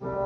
Música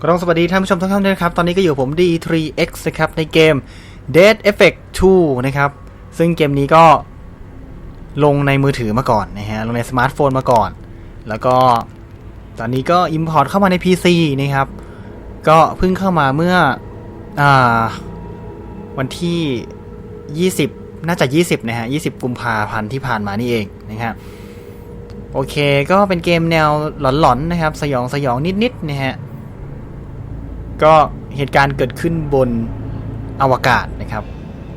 ก็ต้องสวัสดีท่านผู้ชมทุกท่านนะครับตอนนี้ก็อยู่ผม D3X นะครับ ในเกม Dead Effect 2 นะครับ ซึ่งเกมนี้ก็ลงในมือถือมาก่อนนะฮะลงในสมาร์ทโฟนมาก่อน แล้วก็ตอนนี้ก็ Import เข้ามาใน PC นะครับ ก็เพิ่งเข้ามาเมื่ออวันที่ 20 น่าจะ 20นะฮะ20กุมภาพันธ์ที่ผ่านมานี่เองนะครับโอเคก็เป็นเกมแนวหลอนๆนะครับสยองสยองนิดๆนะฮะก็เหตุการณ์เกิดขึ้นบนอวกาศนะครับ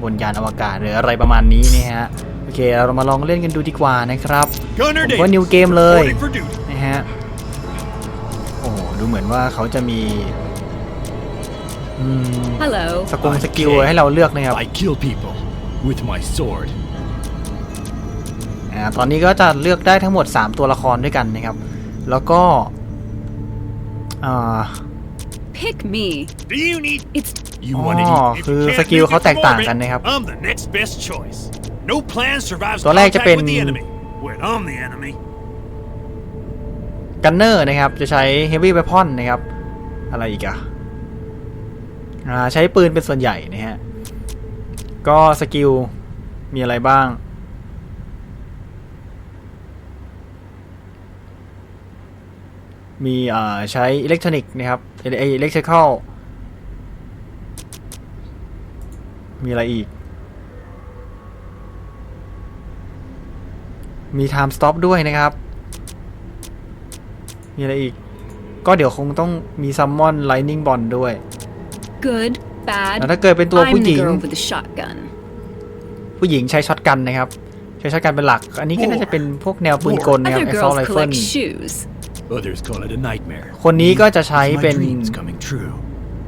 บนยานอวกาศหรืออะไรประมาณนี้นี่ฮะโอเคเรามาลองเล่นกันดูดีกว่านะครับผมว่านิวเกมเลยนะฮะโอ้ดูเหมือนว่าเขาจะมีสกุลสกิลให้เราเลือกนะครับ I kill people with my sword ตอนนี้ก็จะเลือกได้ทั้งหมด 3 ตัวละครด้วยกันนะครับ แล้วก็ pick me. Do you need? It's. You want to eat? คือสกิลเขาแตกต่างกันนะครับตัวแรกจะเป็นกันเนอร์นะครับจะใช้เฮฟวี่ไวพอนนะครับอะไรอีกอะใช้ปืนเป็นส่วนใหญ่นะฮะก็สกิลมีอะไรบ้างมีใช้อิเล็กทรอนิกส์นะครับอิเล็กทริคอลมีอะไรอีก มีไทม์สต็อปด้วยนะครับมีอะไรอีก ก็เดี๋ยวคงต้องมีซัมมอนไลนิ่งบอลด้วย Good bad แล้วถ้าเกิดเป็นตัวผู้หญิงผู้หญิงใช้ช็อตกันนะครับใช้ช็อตกันเป็นหลัก อันนี้ก็น่าจะเป็นพวกแนวปืนกลนะครับ assault rifle Others call it a nightmare. คนนี้ก็จะใช้เป็น My dreams coming true.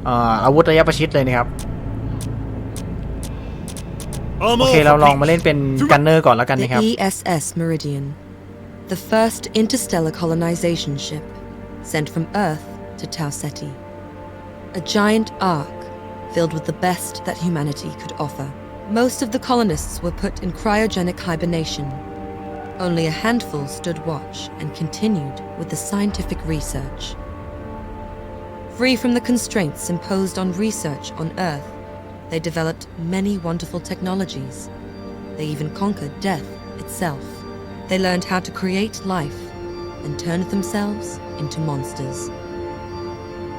อ่าอาวุธระยะประชิดเลยนะครับ I'm โอ all เค for เราลองมาเล่นเป็นกันเนอร์ก่อนแล้วกันนะครับ The ESS Meridian, the first interstellar colonization ship sent from Earth to Tau Ceti. A giant ark filled with the best that humanity could offer. Most of the colonists were put in cryogenic hibernation only a handful stood watch and continued with the scientific research. Free from the constraints imposed on research on Earth, they developed many wonderful technologies. They even conquered death itself. They learned how to create life and turned themselves into monsters.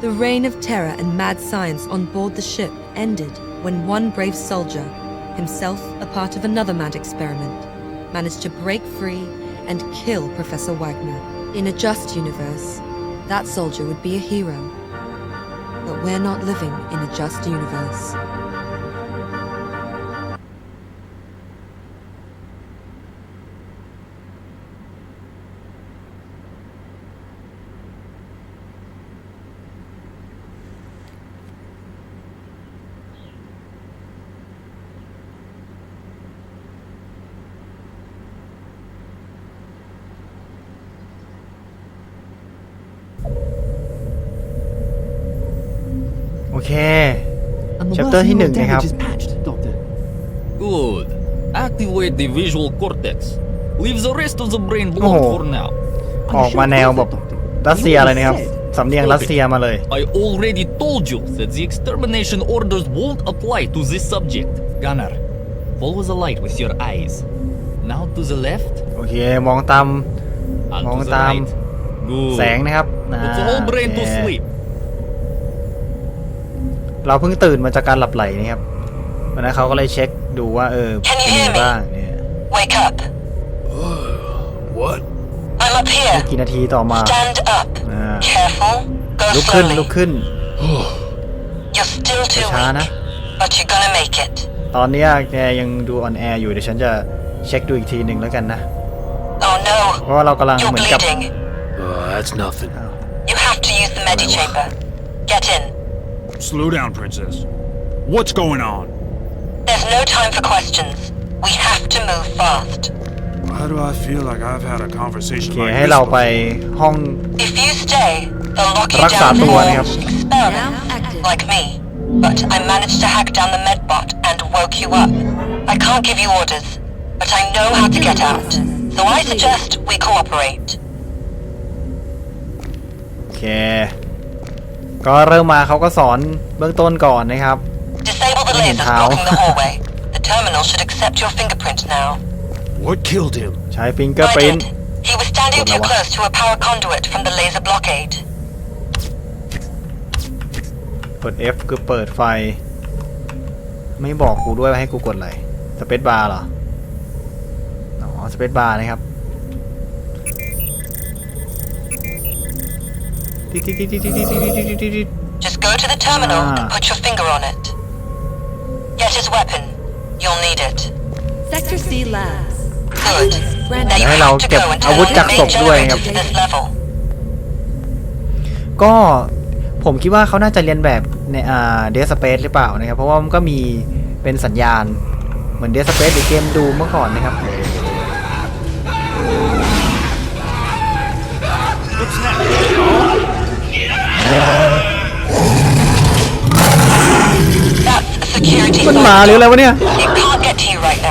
The reign of terror and mad science on board the ship ended when one brave soldier, himself a part of another mad experiment, managed to break free and kill Professor Wagner. In a just universe, that soldier would be a hero. But we're not living in a just universe. เค chapter ที่หนึ่งนะครับ good activate the visual cortex leave the rest of the brain blocked oh. for now ออกมาแนวแบบรัสเซียเลยนะครับ สำเนียงรัสเซียมาเลย I already told you that the extermination orders won't apply to this subject Gunner follow the light with your eyes now to the left โอเคมองตาม มองตามแสงนะครับ Put the whole brain to sleep เราเพิ่งตื่นมาจากการหลับไหลนี่ครับวันนั้นเขาก็เลยเช็คดูว่าเออเป็นยังไงบ้างเนี่ย Wake up What I'm up here กี่นาทีต่อมา Stand up Careful Go ลุกขึ้นลุกขึ้น You're still too weak but you're gonna make it ตอนนี้แกยังดูออนแอร์อยู่เดี๋ยวฉันจะเช็คดูอีกทีหนึ่งแล้วกันนะ Oh no เพราะเรากำลังเหมือนกับ That's nothing You have to use the medi chamber Get in Slow down, Princess. What's going on? There's no time for questions. We have to move fast. Why do I feel like I've had a conversation โอเค like ให้ this before? If you stay, they'll lock you รักษา down ตัวนะค for รับ experiments, like me. But I managed to hack down the medbot and woke you up. I can't give you orders, but I know how to get out. So I suggest we cooperate. Okay. ก็เริ่มมาเขาก็สอนเบื้องต้นก่อนนะครับ Disable the lasers blocking the hallway. The terminal should accept your fingerprints now. What killed him? ใช้ฟิงเกอร์ปริน did. He was standing too close to a power conduit from the laser blockade. เปิด F คือเปิดไฟ ไม่บอกกูด้วยว่าให้กูกดอะไรสเปซบาร์เหรอ อ๋อสเปซบาร์นะครับ Just go to the terminal and h a put your finger on it. Get his weapon. You'll need it. Sector C labs. Good. Now you have to go and turn the main generator to this level. ก็ผมคิดว่าเขาน่าจะเรียนแบบในอ่าเดสเปซหรือเปล่านะครับ เพราะว่ามันก็มีเป็นสัญญาณเหมือนเดสเปซหรือเกมดูเมื่อก่อนนะครับ w h มันมาหรืออะไรวะเนี่ยให้เ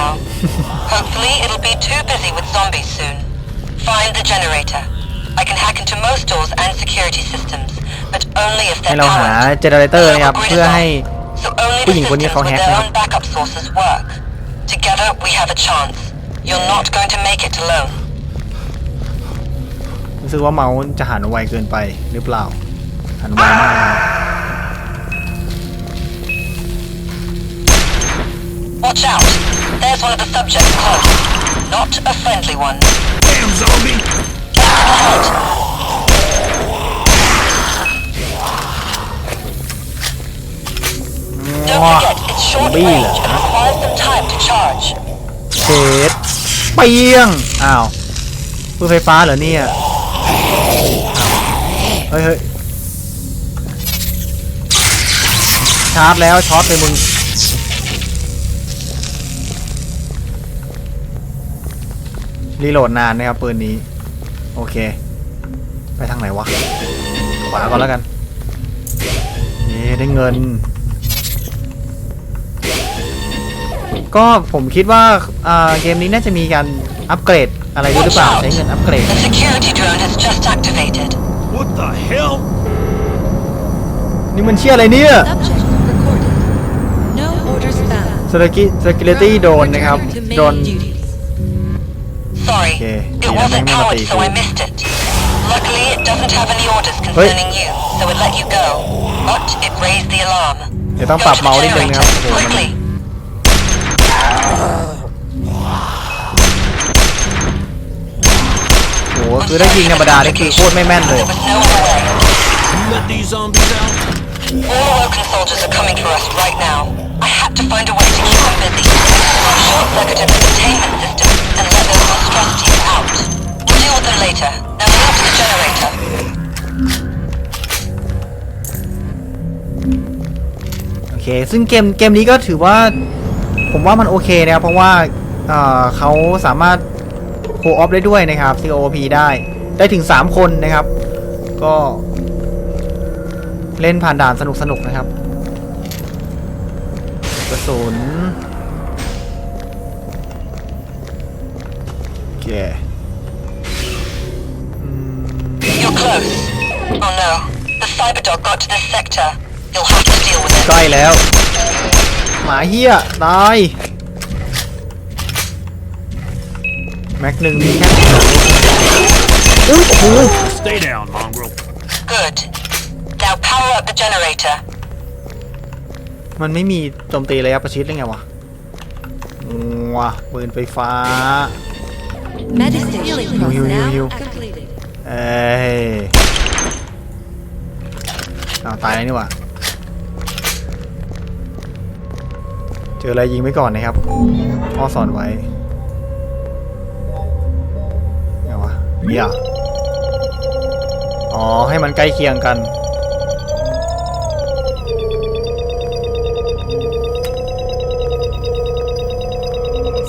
ราหาเจเนอเรเตอร์นะครับเพื่อให้ผู้หญิงคนนี้เขาแฮกนะครับรู้สึกว่าเมาส์จะหันไวเกินไปหรือเปล่า Watch out! There's one of the subjects close. Not a friendly one. Damn zombie! Don't forget, it's short range requires some time to charge. Shit. Bang! Ow. Power? ชาร์จแล้วช็อตไปมึงรีโหลดนานนะครับปืนนี้โอเคไปทางไหนวะขวาก่อนแล้วกันเย้ได้เงินก็ผมคิดว่าเกมนี้น่าจะมีการอัปเกรดอะไรด้วยหรือเปล่าใช้เงินอัปเกรดนี่มันเชื่ออะไรเนี่ยสกิซลกิเลตี้โดนนะครับ โดนโอเคทีนี้ไม่มาตีเฮ้ยเดี๋ยวต้องปรับเมาส์นิดนึงนะครับโอ้โหคือได้ยิงธรรมดาได้คือโคตรไม่แม่นเลย Oh, o I had to find a way to keep embed these short-circuited containment system and let those monstrosities out. We'll deal with them later. Now we have to the generator. โอเคซึ่งเกมเกมนี้ก็ถือว่า ผมว่ามันโอเคนะครับ เพราะว่าเเขาสามารถโคออฟได้ด้วยนะครับ COP ได้ได้ถึง 3 คนนะครับ ก็ เล่นผ่านด่านสนุกๆนนะครับระสุนแก You're close. Oh no. The cyberdog got to this sector. You'll have to deal with it. now. ใกล้แล้วหมาเหี้ยตายแม็กหนึ่งมีแค่อุ้ยโอ้โห Stay down, mongrel. Good. Now power up the generator. มันไม่มีโจมตีระยะประชิดได้ไงวะว้าปืนไฟฟ้าฮิวฮิวฮิววเอ้ยเอาตายแล้วนี่วะ เจออะไรยิงไว้ก่อนนะครับพ่อสอนไว้ ไงวะเนี่ยอ๋อให้มันใกล้เคียงกัน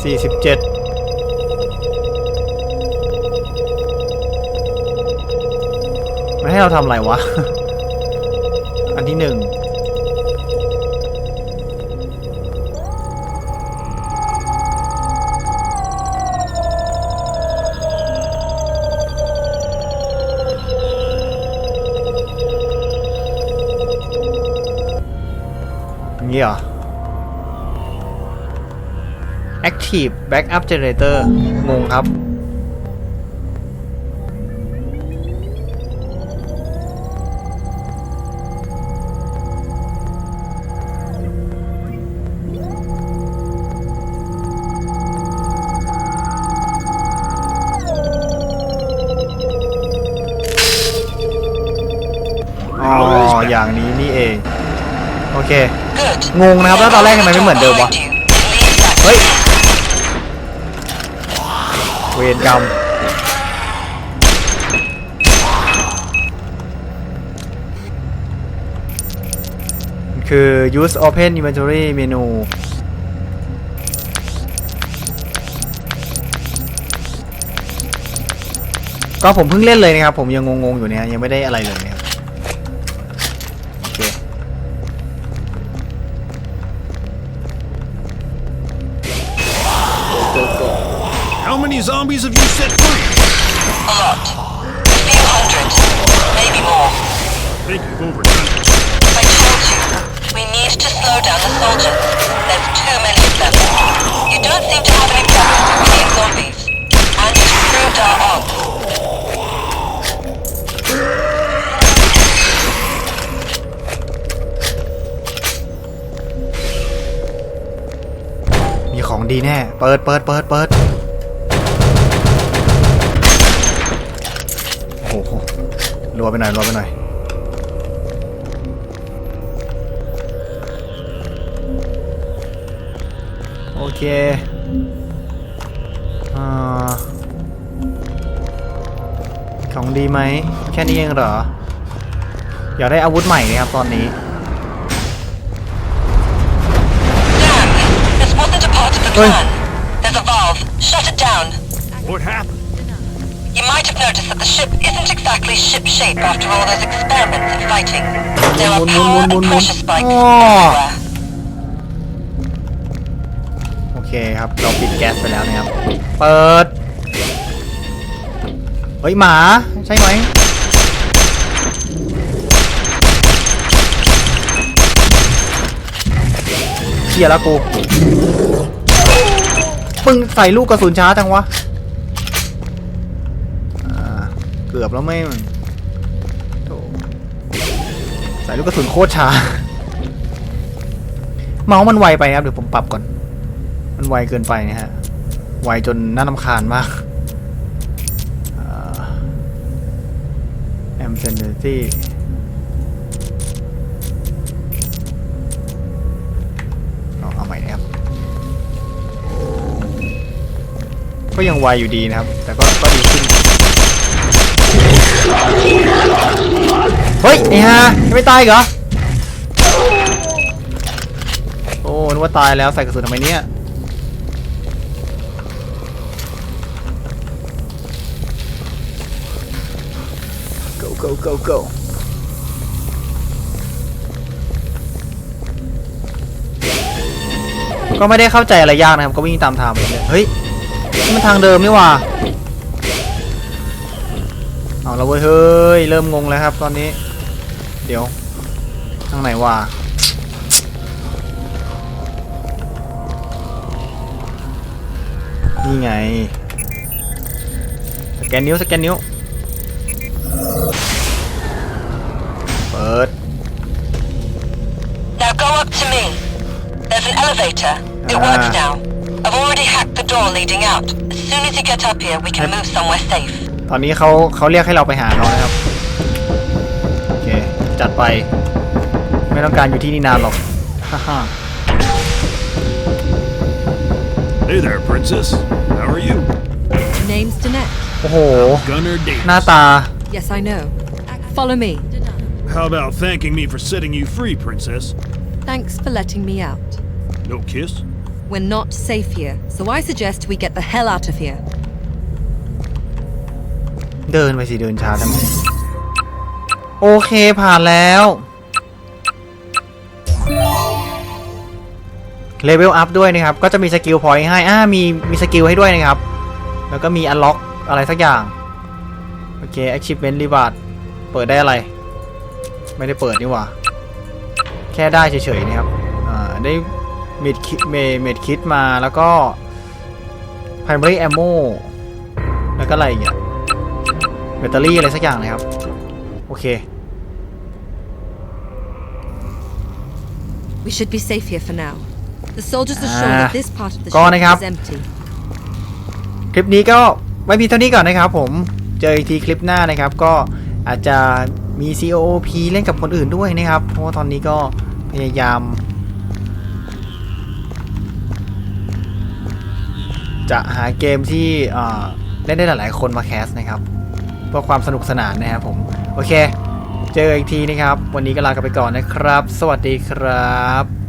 สี่สิบเจ็ดม่ให้เราทำอะไรวะ อันที่หนึ่งเงี้ย Active Backup Generator งงครับออย่างนี้นี่เอง โอเค งงนะครับ แล้วตอนแรกทำไมไม่เหมือนเดิมวะ เฮ้ยเวรกรรมคือ use open inventory menu ก็ผมเพิ่งเล่นเลยนะครับ ผมยังงงๆอยู่เนี่ยยังไม่ได้อะไรเลยนะ many zombies have you set free? A lot. A few hundred. Maybe more. Thank you've I told you, we need to slow down the soldiers. There's too many of them. You don't seem to have any problems with being zombies. And you've our odds. ของดีแน่ เปิดโหรัวไปหน่อยรัวไปหน่อย โอเคอของดีไหมแค่นี้เองเหรออยากได้อาวุธใหม่นะครับตอนนี้เฮ้ย What happened? might have noticed that the ship isn't exactly ship-shape after all those experiments a n d fighting. There are power and pressure spikes everywhere. โอเคครับเราปิดแก๊สไปแล้วนะครับเปิดเฮ้ยหมาใช่ไหมเขี่ยแล้วกูปึ้งใส่ลูกกระสุนช้าจังวะเกือบแล้วไม่มใส่ลูกกระสุนโคตรช้าเมาส์มันไวไปครับ เดี๋ยวผมปรับก่อน มันไวเกินไปนะฮะ ไวจนน่าลำคาญมากแอมเซนเดอร์ีเอาใหม่ครับก็ยังไวอยู่ดีนะครับ แต่ก็ก็ดีขึ้นเฮ้ยไอ้ฮะยังไม่ตายเหรอ โอ้นึกว่าตายแล้วใส่กระสุนทำไมเนี่ยกกก็ไม่ได้เข้าใจอะไรยากนะครับ ก็วิ่งตามทางไปเลยเฮ้ยนี่มันทางเดิมนี่ว่าเอาแล้วเว้ยเฮ้ยเริ่มงงแล้วครับตอนนี้เดี๋ยวทางไหนวะนี่ไงสแกนนิ้วสแกนนิ้วเปิด Now go up to me. There's an elevator. It works now. I've already hacked the door leading out. As soon as you get up here, we can move somewhere safe. ตอนนี้เขาเขาเรียกให้เราไปหาเขานะครับโอเคจัดไปไม่ต้องการอยู่ที่นี่นานหรอกฮ่าฮ่า Hey there, princess. How are you? Name's Danette. โอ้โห Gunner d a หน้าตา Yes, I know. Follow me. How about thanking me for setting you free, princess? Thanks for letting me out. No kiss? We're not safe here, so I suggest we get the hell out of here. เดิน ไปสิ เดินช้าทำไมโอเคผ่านแล้วเลเวลอัพด้วยนะครับ ก็จะมีสกิล พอยต์ให้อ่ามีมีสกิลให้ด้วยนะครับ แล้วก็มีอันล็อกอะไรสักอย่าง โอเคอ c h i ิเ e นต์ t r บาร์ดเปิดได้อะไร ไม่ได้เปิดนี่หว่า แค่ได้เฉย ๆ นะครับ อ่า ได้เมดคิดเมดคิดมาแล้วก็ p มอรี่แอมโมแล้วก็อะไรอย่างเงี้ยแบตเตอรี่อะไรสักอย่างนะครับโอเค We should be safe here for now. The soldiers are sure that this part of the ship is empty. คลิปนี้ก็ไม่เพียงเท่านี้ก่อนนะครับผมเจออีกทีคลิปหน้านะครับก็อาจจะมี COOP เล่นกับคนอื่นด้วยนะครับเพราะว่าตอนนี้ก็พยายามจะหาเกมที่เล่นได้หลายๆคนมาแคสนะครับพื่อความสนุกสนานนะครับผมโอเค เจออีกทีนะครับ วันนี้ก็ลากันไปก่อนนะครับ สวัสดีครับ